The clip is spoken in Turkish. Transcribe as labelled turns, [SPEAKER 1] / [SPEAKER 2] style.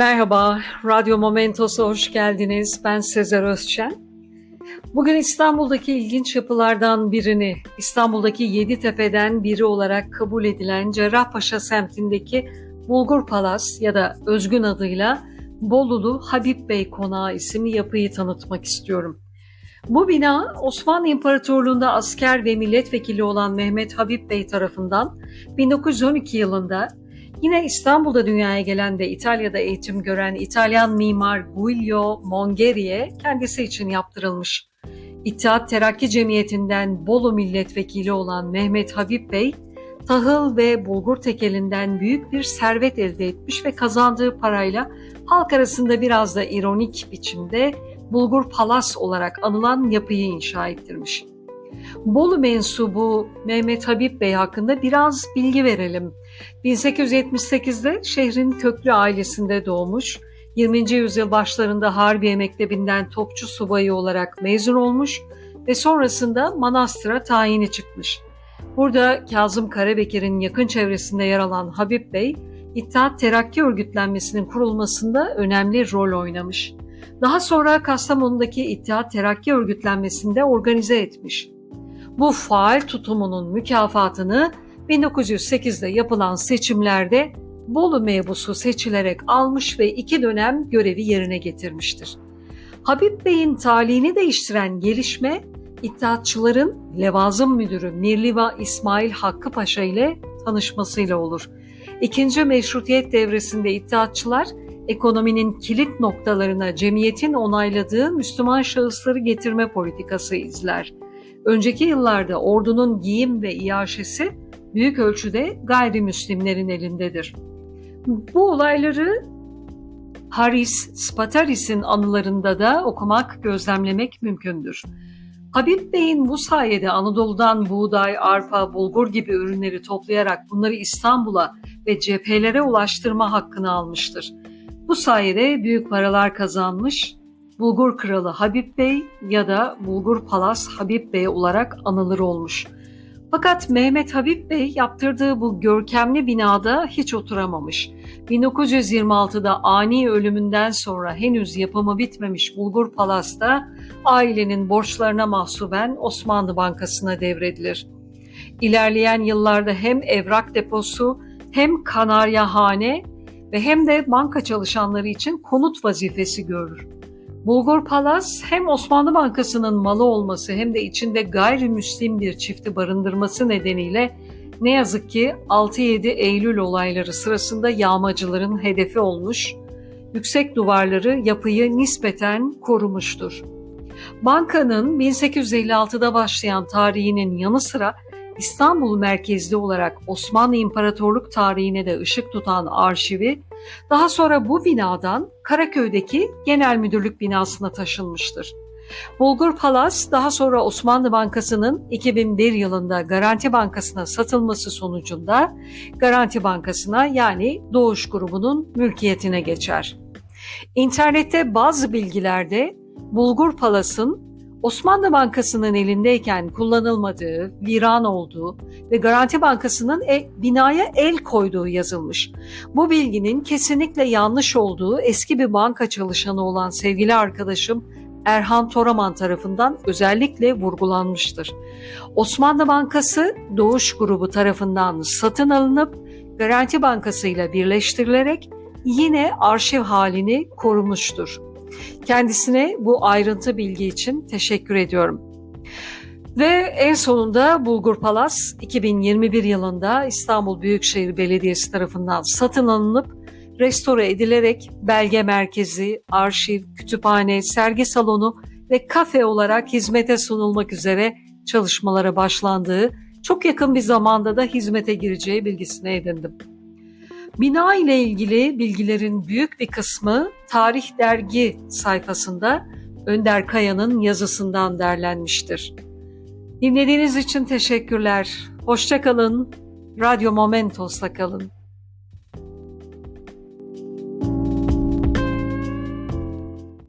[SPEAKER 1] Merhaba, Radyo Momentos'a hoş geldiniz. Ben Sezer Özçen. Bugün İstanbul'daki ilginç yapılardan birini, İstanbul'daki Yeditepe'den biri olarak kabul edilen Cerrahpaşa semtindeki Bulgur Palas ya da özgün adıyla Bolulu Habib Bey Konağı isimli yapıyı tanıtmak istiyorum. Bu bina Osmanlı İmparatorluğu'nda asker ve milletvekili olan Mehmet Habib Bey tarafından 1912 yılında Yine İstanbul'da dünyaya gelen ve İtalya'da eğitim gören İtalyan mimar Guido Mongeri'ye kendisi için yaptırılmış. İttihat Terakki Cemiyeti'nden Bolu milletvekili olan Mehmet Habib Bey, tahıl ve bulgur tekelinden büyük bir servet elde etmiş ve kazandığı parayla halk arasında biraz da ironik biçimde Bulgur Palas olarak anılan yapıyı inşa ettirmiş. Bolu mensubu Mehmet Habib Bey hakkında biraz bilgi verelim. 1878'de şehrin köklü ailesinde doğmuş, 20. yüzyıl başlarında Harbiye Mektebi'nden topçu subayı olarak mezun olmuş ve sonrasında manastıra tayini çıkmış. Burada Kazım Karabekir'in yakın çevresinde yer alan Habib Bey, İttihat Terakki Örgütlenmesi'nin kurulmasında önemli rol oynamış. Daha sonra Kastamonu'daki İttihat Terakki Örgütlenmesi'nde organize etmiş. Bu faal tutumunun mükafatını 1908'de yapılan seçimlerde Bolu mebusu seçilerek almış ve iki dönem görevi yerine getirmiştir. Habib Bey'in talihini değiştiren gelişme İttihatçıların Levazım Müdürü Mirliva İsmail Hakkı Paşa ile tanışmasıyla olur. İkinci meşrutiyet devresinde İttihatçılar ekonominin kilit noktalarına cemiyetin onayladığı Müslüman şahısları getirme politikası izler. Önceki yıllarda ordunun giyim ve iaşesi büyük ölçüde gayrimüslimlerin elindedir. Bu olayları Haris Spataris'in anılarında da okumak, gözlemlemek mümkündür. Habib Bey'in bu sayede Anadolu'dan buğday, arpa, bulgur gibi ürünleri toplayarak bunları İstanbul'a ve cephelere ulaştırma hakkını almıştır. Bu sayede büyük paralar kazanmış, Bulgur Kralı Habib Bey ya da Bulgur Palas Habib Bey olarak anılır olmuş. Fakat Mehmet Habib Bey yaptırdığı bu görkemli binada hiç oturamamış. 1926'da ani ölümünden sonra henüz yapımı bitmemiş Bulgur Palas'ta ailenin borçlarına mahsuben Osmanlı Bankası'na devredilir. İlerleyen yıllarda hem evrak deposu hem kanaryahane ve hem de banka çalışanları için konut vazifesi görür. Bulgur Palas hem Osmanlı Bankası'nın malı olması hem de içinde gayrimüslim bir çifti barındırması nedeniyle ne yazık ki 6-7 Eylül olayları sırasında yağmacıların hedefi olmuş, yüksek duvarları yapıyı nispeten korumuştur. Bankanın 1856'da başlayan tarihinin yanı sıra İstanbul merkezli olarak Osmanlı İmparatorluk tarihine de ışık tutan arşivi daha sonra bu binadan Karaköy'deki Genel Müdürlük binasına taşınmıştır. Bulgur Palas daha sonra Osmanlı Bankası'nın 2001 yılında Garanti Bankası'na satılması sonucunda Garanti Bankası'na yani Doğuş grubunun mülkiyetine geçer. İnternette bazı bilgilerde Bulgur Palas'ın Osmanlı Bankası'nın elindeyken kullanılmadığı, viran olduğu ve Garanti Bankası'nın e, binaya el koyduğu yazılmış. Bu bilginin kesinlikle yanlış olduğu eski bir banka çalışanı olan sevgili arkadaşım Erhan Toraman tarafından özellikle vurgulanmıştır. Osmanlı Bankası Doğuş Grubu tarafından satın alınıp Garanti Bankası ile birleştirilerek yine arşiv halini korumuştur. Kendisine bu ayrıntı bilgi için teşekkür ediyorum. Ve en sonunda Bulgur Palas 2021 yılında İstanbul Büyükşehir Belediyesi tarafından satın alınıp restore edilerek belge merkezi, arşiv, kütüphane, sergi salonu ve kafe olarak hizmete sunulmak üzere çalışmalara başlandığı, çok yakın bir zamanda da hizmete gireceği bilgisini edindim. Bina ile ilgili bilgilerin büyük bir kısmı Tarih Dergi sayfasında Önder Kaya'nın yazısından derlenmiştir. Dinlediğiniz için teşekkürler. Hoşçakalın. Radyo Momentos'la kalın.